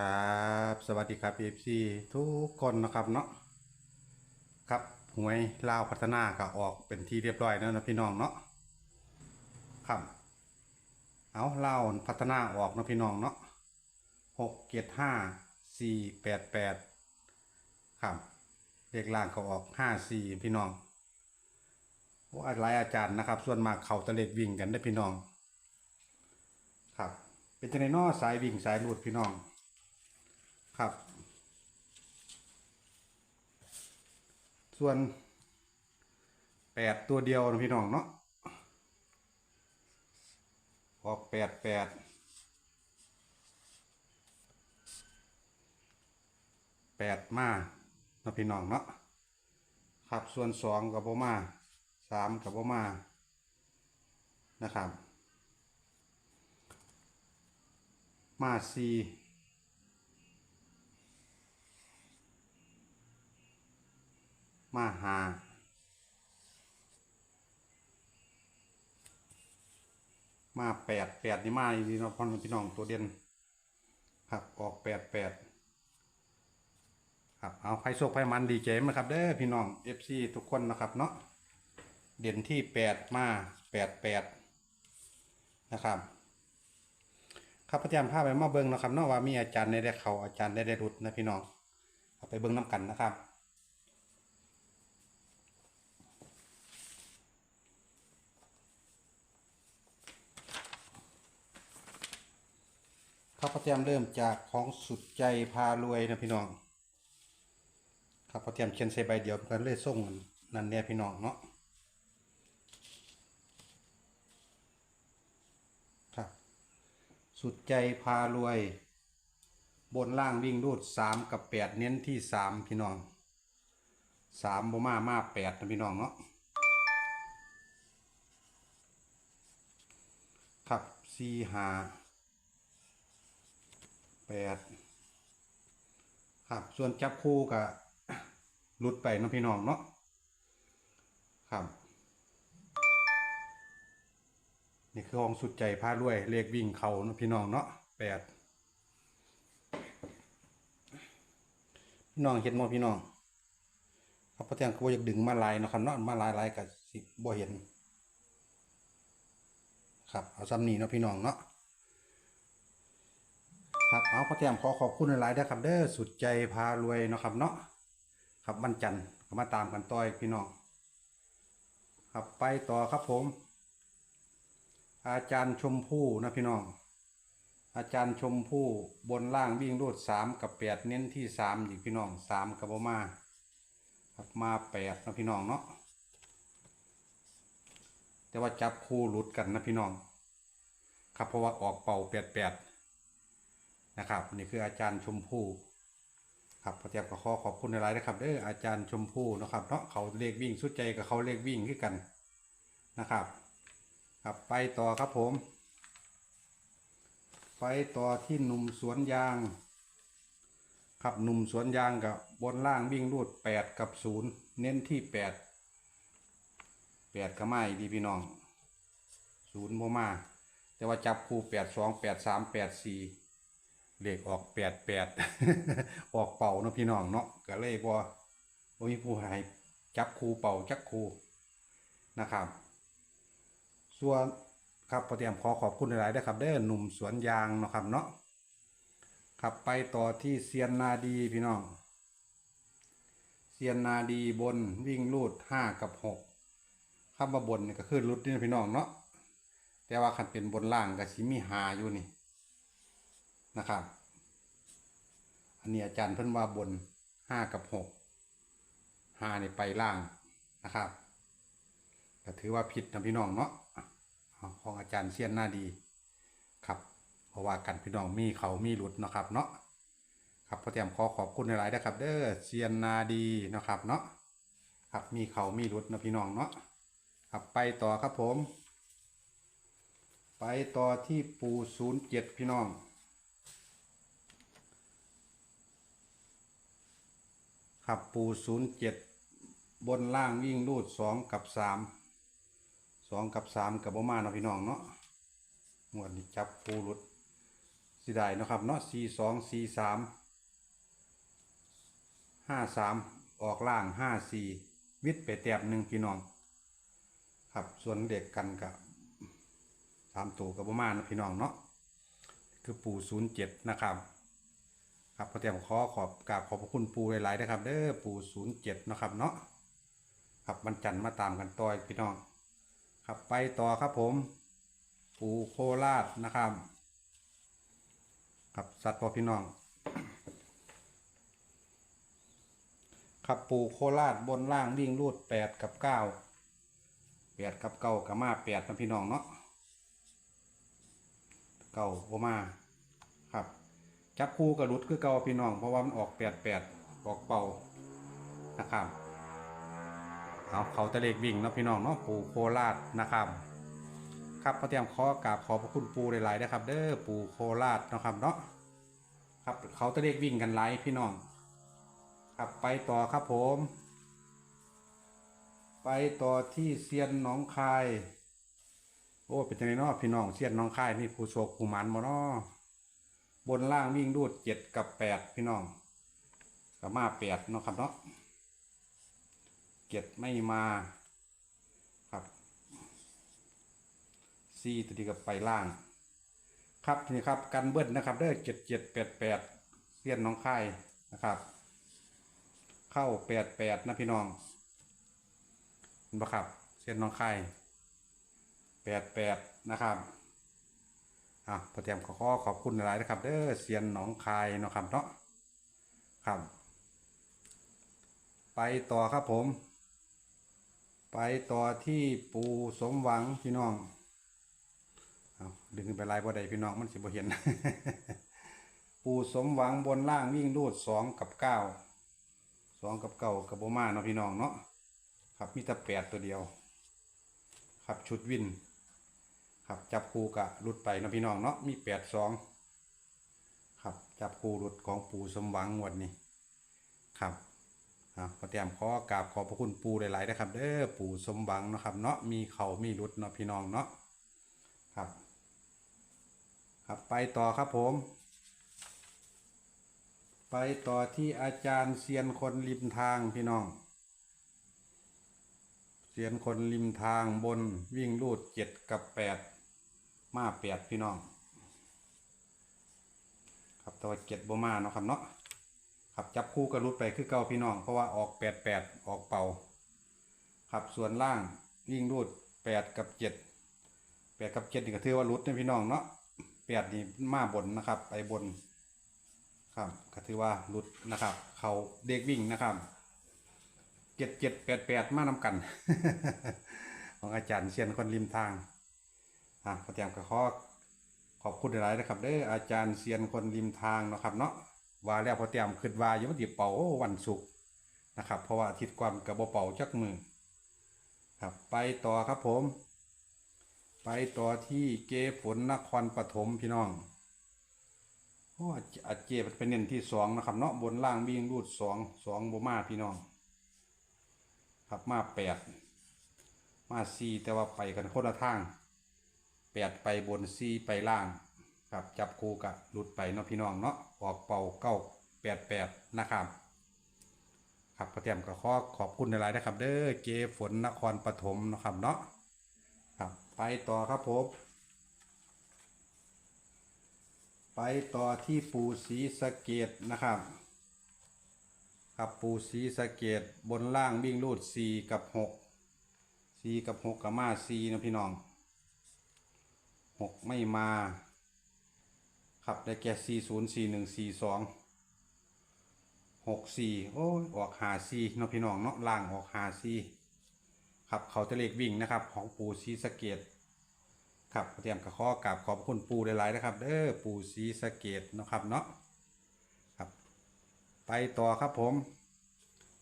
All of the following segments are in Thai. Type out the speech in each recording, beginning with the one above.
ครับ สวัสดีครับ FC ทุกคนนะครับเนาะครับหวยลาวพัฒนาก็ออกเป็นที่เรียบร้อยแล้วนะพี่น้องเนาะครับเอาลาวพัฒนาออกนะพี่น้องเนาะหกเจ็ดห้าสี่แปดแปดครับเลขล่างก็ออกห้าสี่พี่น้องว่าหลายอาจารย์นะครับ ส่วนมากเขาตะเล็ดวิ่งกันได้พี่น้อง ครับ เป็นจังไดนอสายวิ่งสายลูดพี่น้อง ครับ ส่วนแปดตัวเดียวนะพี่น้องเนาะออกแปดแปดแปดมานะพี่น้องเนาะครับส่วนสองกับโบมาสามกับโบมานะครับ มาสี่ มาหามาแปดแปดนี่มาอีกทีเนาะพ่อพี่น้องตัวเด่นครับออกแปดแปดครับเอาไพ่โชคไพ่มันดีเจมนะครับเด้อพี่น้องเอฟซีทุกคนนะครับเนาะเด่นที่แปดมาแปดแปดนะครับครับพระอาจารย์พาไปมาเบิ้งนะครับเนาะว่ามีอาจารย์ได้ได้เขาอาจารย์ได้ได้รุดนะพี่น้องเอาไปเบิ้งน้กันนะครับ ครับพระอาจารย์เริ่มจากของสุดใจพารวยนะพี่น้องครับพระอาจารย์เขียนใส่ใบเดียวกันเลยส่งนั่นเนี่ยพี่น้องเนาะครับสุดใจพารวย บนล่างวิ่งรูดสามกับแปดเน้นที่สามพี่น้องสามบ่มามาแปดนะพี่น้องเนาะครับสี่หา ดครับ ส่วนจับคู่กับหลุดไปเนาะพี่น้องเนาะครับนี่คือห้องสุดใจพารวย เลขวิ่งเขาเนาะพี่น้องเนาะแปดพี่น้องเห็นบ่พี่น้องครับพระเทียงก็บอยากดึงมาลายนะครับเนาะมาลายลายกับสิบ่เห็น ครับเอาซ้ำนี้เนาะพี่น้องเนาะ ครับเอาพระเทียมขอขอบคุณหลายๆด้วยครับเด้อสุดใจพารวยเนาะครับเนาะครับวันจันทร์มาตามกันต่อยพี่น้องครับไปต่อครับผม อาจารย์ชมพู่นะพี่น้อง อาจารย์ชมพู่บนล่างวิ่งรูดสามกับแปดเน้นที่สามอยู่พี่น้องสามกับบ่มาครับมาแปดนะพี่น้องเนาะแต่ว่าจับคู่หลุดกันนะพี่น้อง ครับเพราะว่าออกเป่าแปดแปด นะครับ นี่คืออาจารย์ชมพู่ครับพระเจ้าก็ขอขอบคุณในไลน์นะครับเด้ออาจารย์ชมพู่นะครับเนาะเขาเลขวิ่งสุดใจกับเขาเลขวิ่งขึ้นกันนะครับ ครับไปต่อครับผม ไปต่อที่หนุ่มสวนยาง ครับหนุ่มสวนยางกับบนล่างวิ่งรูดแปดกับศูนย์เน้นที่แปดแปดก็ไม่ดีพี่น้องศูนย์โมมา แต่ว่าจับคู่แปดสองแปดสามแปดสี่ เลขออกแปดแปดออกเป่าเนาะพี่น้องเนาะก็เลยบ่บ่มีผู้ให้จับคูเป่าจักคูนะครับ ส่วนครับพอเตรียมขอขอบคุณหลายๆด้วยครับ เด้อหนุ่มสวนยางเนาะครับเนาะครับไปต่อที่เซียนนาดีพี่น้องเซียนนาดีบนวิ่งลูดห้ากับหกคำว่าบนนี่ก็คือลุดนี่พี่น้องเนาะแต่ว่าคันเป็นบนล่างก็สิมีหาอยู่นี่ นะครับ อันนี้อาจารย์เพิ่นว่าบนห้ากับหกห้านี่ไปล่างนะครับก็ถือว่าผิดนะพี่น้องเนาะของอาจารย์เซียนหน้าดีครับเพราะว่ากันพี่น้องมีเขามีหลุดนะครับเนาะครับพอเตรียมขอขอบคุณหลายๆนะครับ เด้อเซียนนาดีนะครับเนาะครับมีเขามีหลุดนะพี่น้องเนาะครับไปต่อครับผม ไปต่อที่ปูศูนย์เจ็ดพี่น้อง ครับปูศูนย์เจ็ดบนล่างวิ่งรูดสองกับสามสองกับสามกับบ่มาเนาะพี่น้องเนาะงวดนี้จับปูรุดสิได้นะครับเนาะสี่สองสี่สามห้าสามออกล่างห้าสี่วิทย์ไปแต้มหนึ่งพี่น้อง ครับส่วนเด็กกันกับสามตัวกับประมาณนะพี่น้องเนาะคือปูศูนย์เจ็ดนะครับ ครับพอเตรียมขอขอบกราบขอบพระคุณปูหลายๆนะครับ เด้อปูศูนย์เจ็ดนะครับเนาะครับวันจันทร์มาตามกันต่อยพี่น้อง ครับไปต่อครับผม ปูโคราชนะครับ ครับสัตว์พอพี่น้อง ครับปูโคราชบนล่างวิ่งรูดแปดกับเก้าแปดกับเก้ากับมาแปดนะพี่น้องเนาะเก้าบ่มาครับ จับคู่กับรุดคือเก่าพี่น้อง เพราะว่ามันออกแปดแปดออกเป่านะครับเอาเขาตะเลกวิ่งเนาะพี่น้องเนาะปูโคราชนะครับครับพอเตรียมขอกราบขอบพระคุณปูหลายๆนะครับ เด้อปูโคราชนะครับเนาะครับเขาตะเลกวิ่งกันไลายพี่น้อง ครับไปต่อครับผม ไปต่อที่เซียนหนองคาย โอ้เป็นจังไงเนาะพี่น้องเซียนหนองคายมีผู้โชคผู้มันบ่เนาะ บนล่างวิ่งรูดเจ็ดกับแปดพี่น้องกับมาแปดเนาะครับเนาะเจ็ดไม่มาครับสี่ตัวนี้กับไปล่าง ครับนี่ครับกันเบิ้ลนะครับเด้อเจ็ดเจ็ดแปดแปดเซียนหนองคายนะครับ เข้าแปดแปดนะพี่น้องเห็นปะครับเส้นน้องไข่แปดแปดนะครับ อะพอเตรียมขอขอขอบคุณหลายๆนะครับ เด้อเสียนหนองคายเนาะครับเนาะครับ ไปต่อครับผม ไปต่อที่ปูสมหวังพี่น้องเอาดึงไปไล่บ่ได้พี่น้องมันสิบ่เห็น ปูสมหวังบนล่างวิ่งรูดสองกับเก้าสองกับเก่ากับโบมาเนาะพี่น้องเนาะครับมีแต่แปดตัวเดียว ครับชุดวิน ครับจับคูกะรุดไปนะพี่น้องเนาะมีแปดสองครับจับคูรุดของปูสมหวังวันนี้ครับอ่าขอเตรียมขอกราบขอบพระคุณปูหลายๆนะครับเด้อปูสมหวังนะครับเนาะมีเขามีรุดเนาะพี่น้องเนาะครับ ครับไปต่อครับผม ไปต่อที่อาจารย์เซียนคนริมทางพี่น้องเซียนคนริมทางบนวิ่งลูดเจ็ดกับแปด มาแปดพี่น้อง ครับแต่ว่าเจ็ดบ่มาเนาะครับเนาะครับจับคู่กับรุดไปคือเก่าพี่น้อง เพราะว่าออกแปดแปดออกเป่า ครับส่วนล่างวิ่งรูดแปดกับเจ็ดแปดกับเจ็ดนี่ก็ถือว่ารุดนะพี่น้องเนาะแปดนี่มาบนนะครับ ไปบน ครับก็ถือว่าหลุดนะครับ เขาเด็กวิ่งนะครับเจ็ดเจ็ดแปดแปดมานำกัน ของอาจารย์เชียนคนริมทาง อะพอเตรียมกระขอขอบคุณหลายนะครับเด้ออาจารย์เซียนคนริมทางเนาะครับเนาะว่าแล้วพอเตรียมขึ้นว่าอยู่วันที่เป่าวันศุกร์นะครับ เพราะว่าอาทิตย์ก่อนกับบ่เป่าจักมือครับไปต่อครับผม ไปต่อที่เกฝนนครปฐมพี่น้องโอ้อาเจมันเป็นเน้นที่สองนะครับ เนาะบนล่างวิ่งรูดสองสองบมาพี่น้อง ครับมาแปดมาสี่แต่ว่าไปกันคนละทาง แปดไปบนสี่ไปล่าง ครับจับคู่กะหลุดไปเนาะพี่น้องเนาะออกเป่าเก้าแปดแปดนะครับครับพระเตียมก็ขอขอบคุณในหลายนะครับเด้อเจฝนนครปฐมนะครับเนาะครับไปต่อครับผมไปต่อที่ปูสีสะเกตนะครับ ครับปูสีสะเกตบนล่างวิ่งรูดสี่กับหกสี่กับหกกับมาสี่นะพี่น้อง กไม่มา ครับได้แก่สี่ศูนย์สี่หนึ่งสี่สองหกสี่โอ้ยออกหาสี่เนาะพี่น้องเนาะล่างออกหาสี่ครับเขาจะเลขวิ่งนะครับ ของปูสีสเกตครับเตรียมกระข้อกราบขอบคุณปูหลายๆนะครับเด้อปูสีสเกตนะครับเนาะครับ ไปต่อครับผม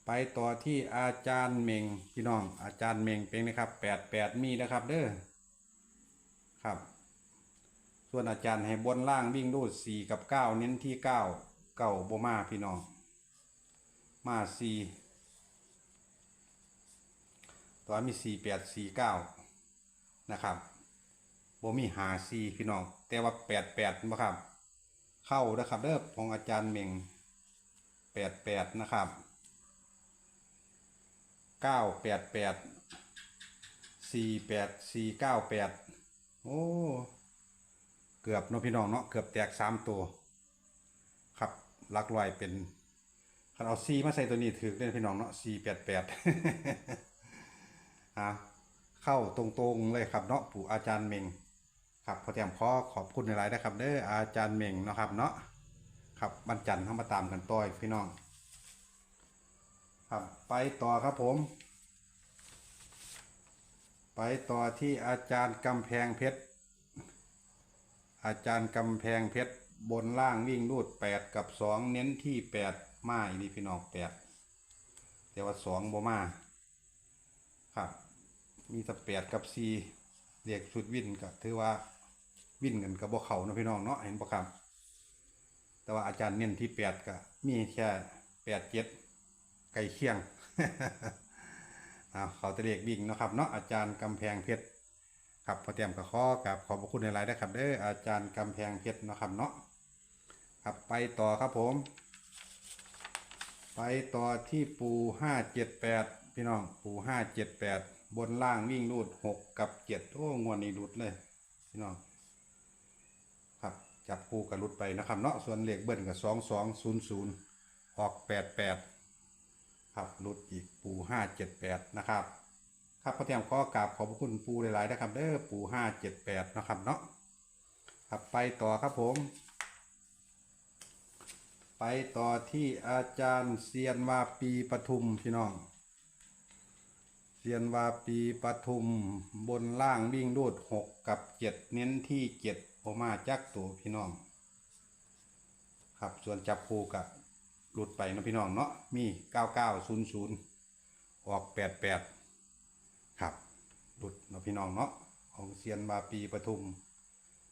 ไปต่อที่อาจารย์เมงพี่น้องอาจารย์เมงเป็นนะครับแปดแปดมีนะครับเด้อครับ ส่วนอาจารย์ให้บนล่างวิ่งรูดสี่กับเก้าเน้นที่เก้าเก้าโบมาพี่น้อง มาสี่ตัวมีสี่แปดสี่เก้านะครับโบมีหาซีพี่น้อง แต่ว่าแปดแปดบ่ครับ เข้านะครับเด้อของอาจารย์เมงแปดแปดนะครับเก้าแปดแปดสี่แปดสี่เก้าแปดโอ้ เกือบเนาะพี่น้องเนาะเกือบแตกสามตัว ครับลักลอยเป็นคันเอาซีมาใส่ตัวนี้ถือได้พี่น้องเนาะซีแปดแปดอะเข้าตรงๆเลยครับเนาะปู่อาจารย์เมงครับพอแจมขอขอบคุณในไลน์นะครับเด้ออาจารย์เมงเนาะครับเนาะครับบรรจันทร์เข้ามาตามกันต่อยพี่น้อง ครับไปต่อครับผม ไปต่อที่อาจารย์กำแพงเพชร อาจารย์กำแพงเพชรบนล่างวิ่งรูดแปดกับสองเน้นที่แปดมาอีนี่พี่น้องแปดแต่ว่าสองบ่มาครับ มีแต่แปดกับสี่เรียกชุดวิ่นก็ถือว่าวิ่นกันกับบ่เขานะพี่น้องเนาะเห็นบ่ครับแต่ว่าอาจารย์เน้นที่แปดก็มีแค่แปดเจ็ดไก่เคียงเอาเขาจะเรียกวิ่งนะครับเนาะอาจารย์กำแพงเพชร ครับพอเตรียมกับข้อกับขอบพระคุณในไลน์นะครับเด้ออาจารย์กำแพงเพชรนะครับเนาะครับไปต่อครับผม ไปต่อที่ปูห้าเจ็ดแปดพี่น้องปูห้าเจ็ดแปดบนล่างวิ่งรูดหกกับเจ็ดโอ้งวดนี้รุดเลยพี่น้องครับจับปูกับรุดไปนะครับเนาะส่วนเลขเบิ้ลกับสองสองศูนย์ศูนย์ออกแปดแปดครับรุดอีกปูห้าเจ็ดแปดนะครับ ครับพระเตียมขอกราบขอบพระคุณปูหลายๆนะครับ เด้อปูห้าเจ็ดแปดนะครับเนาะครับไปต่อครับผม ไปต่อที่อาจารย์เซียนวาปีปทุมพี่น้องเซียนวาปีปทุมบนล่างวิ่งรูดหกกับเจ็ดเน้นที่เจ็ดโอมาจักตัวพี่น้อง ครับส่วนจับคู่กับหลุดไปนะพี่น้องเนาะมีเก้าเก้าศูนย์ศูนย์ออกแปดแปด หลุดเนาะพี่น้องเนาะของเซียนวาปีปทุม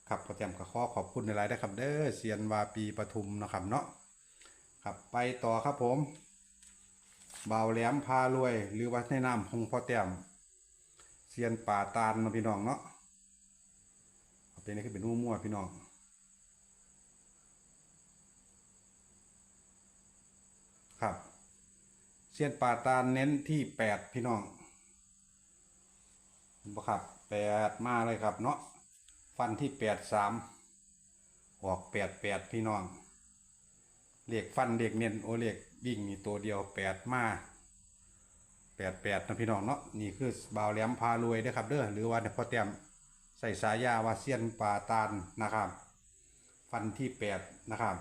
ครับก็แจมกับข้อขอบคุณในไลน์นะครับเด้อเซียนวาปีปทุมนะครับเนาะครับไปต่อครับผมบ่าวแหลมพารวย หรือว่าในนามของพ่อแต้มเซียนป่าตาลเนาะพี่น้องเนาะเอาเป็นนี่คือเป็นมั่วๆพี่น้องครับ เซียนป่าตาลเน้นที่แปดพี่น้อง บ่ครับแปดมาเลยครับเนาะฟันที่แปดสามออกแปดแปดพี่น้องเรียกฟันเรียกเน้นโอเรียกวิ่งมีตัวเดียวแปดมาแปดแปดนะพี่น้องเนาะนี่คือบาวแหลมพารวยเด้ครับเด้อหรือว่าเนี่ยพอเตรียมใส่สายยาวาเซียนป่าตาลนะครับ ฟันที่แปดนะครับ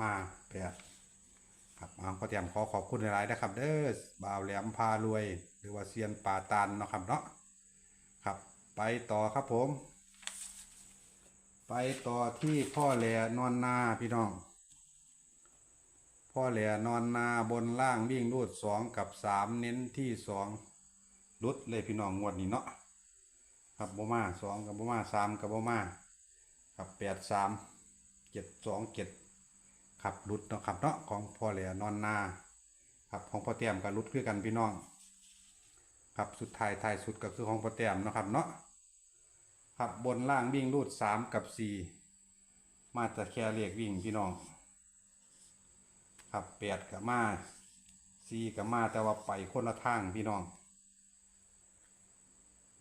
มาแปดครับเอเตรียมขอขอบคุณหลายๆนะครับ เด้อบาวแหลมพารวย หรือว่าเซียนป่าตาลนะครับเนาะ ไปต่อครับผม ไปต่อที่พ่อแหลนอนนาพี่น้อง พ่อแหลนอนนาบนล่างวิ่งรูดสองกับสามเน้นที่สองรุดเลยพี่น้องงวดนี้เนาะครับโบมาสองกับโบมาสามกับโบมาครับแปดสามเจ็ดสองเจ็ดขับรุดเนาะครับเนาะของพ่อแหล่นอนนาครับของพ่อแต้มกับรุดคือกันพี่น้องครับสุดท้ายท้ายสุดก็คือของพ่อแต้มเนาะครับเนาะ ครับบนล่างวิ่งรูดสามกับสี่มาแต่แค่เรียกวิ่งพี่น้อง ครับแปดกับมาสี่กับมาแต่ว่าไปคนละทางพี่น้อง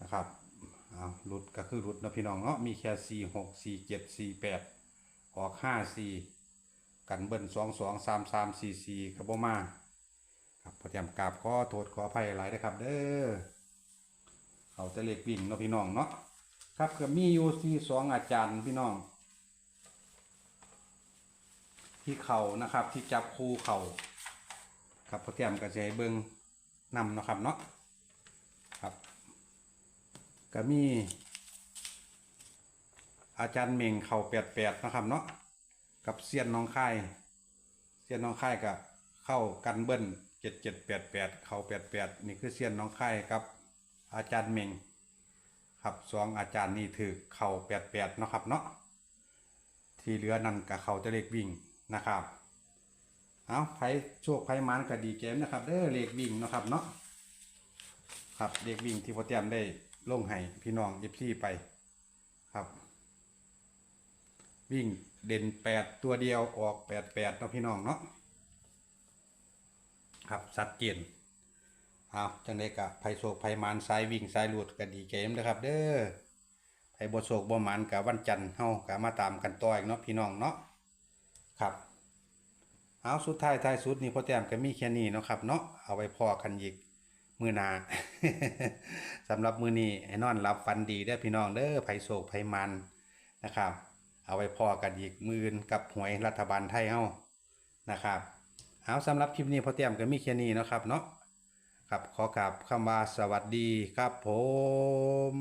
นะครับเอารุดก็คือรุดนะพี่น้องเนาะมีแค่สี่หกสี่เจ็ดสี่แปดออกห้าสี่กันเบิ้ลสองสองสามสามสี่สี่ครับบ่มาครับพอเตรียมกราบขอโทษขออภัยหลายนะครับ เด้อเขาจะเล็กวิ่งเนาะพี่น้องเนาะ ครับก็มีอยู่ที่สองอาจารย์พี่น้อง ที่เขานะครับ ที่จับคู่เขาครับพอเตรียมก็จะให้เบิ้งนำนะครับเนาะครับก็มี อาจารย์เมงเข่าแปดแปดนะครับเนาะกับเซียนน้องค่ายเซียนน้องค่ายกับเข้ากันเบิ้ลเจ็ดเจ็ดแปดแปดเข้าแปดแปดนี่คือเซียนน้องค่ายกับอาจารย์เมง ครับสองอาจารย์นี่ถือเข่าแปดแปดเนาะครับเนาะที่เหลือนั่นกับเขาจะเลขวิ่งนะครับเอาไผโชคไผมันก็ดีเกมนะครับเด้อเลขวิ่งนะครับเนาะครับเลขวิ่งที่พอเตรียมได้ลงให้พี่น้องยิบซี่ไปครับ วิ่งเด่นแปดตัวเดียวออกแปดแปดเนาะพี่น้องเนาะครับสัดเจน เอาจังไดกะไผโศกไผมานสายวิ่งสายหลุดก็ดีเกมนะครับ เด้อไผบ่โศกบ่มานกะวันจันทร์เฮากะมาตามกันต่ออีกเนาะพี่น้องเนาะครับเอาสุดท้ายท้ายสุดนี่พ่อแต้มก็มีแค่นี้เนาะครับเนาะเอาไว้พอกันอีกมือนาสำหรับมือนี้ให้นอนรับฟันดีเด้อพี่น้องเด้อไผโศกไผมันนะครับ เอาไว้พอกันอีกมือนกับหวยรัฐบาลไทยเฮานะครับเอาสำหรับคลิปนี้พ่อแต้มก็มีแค่นี้เนาะครับเนาะ ครับขอกราบคำว่าสวัสดีครับผม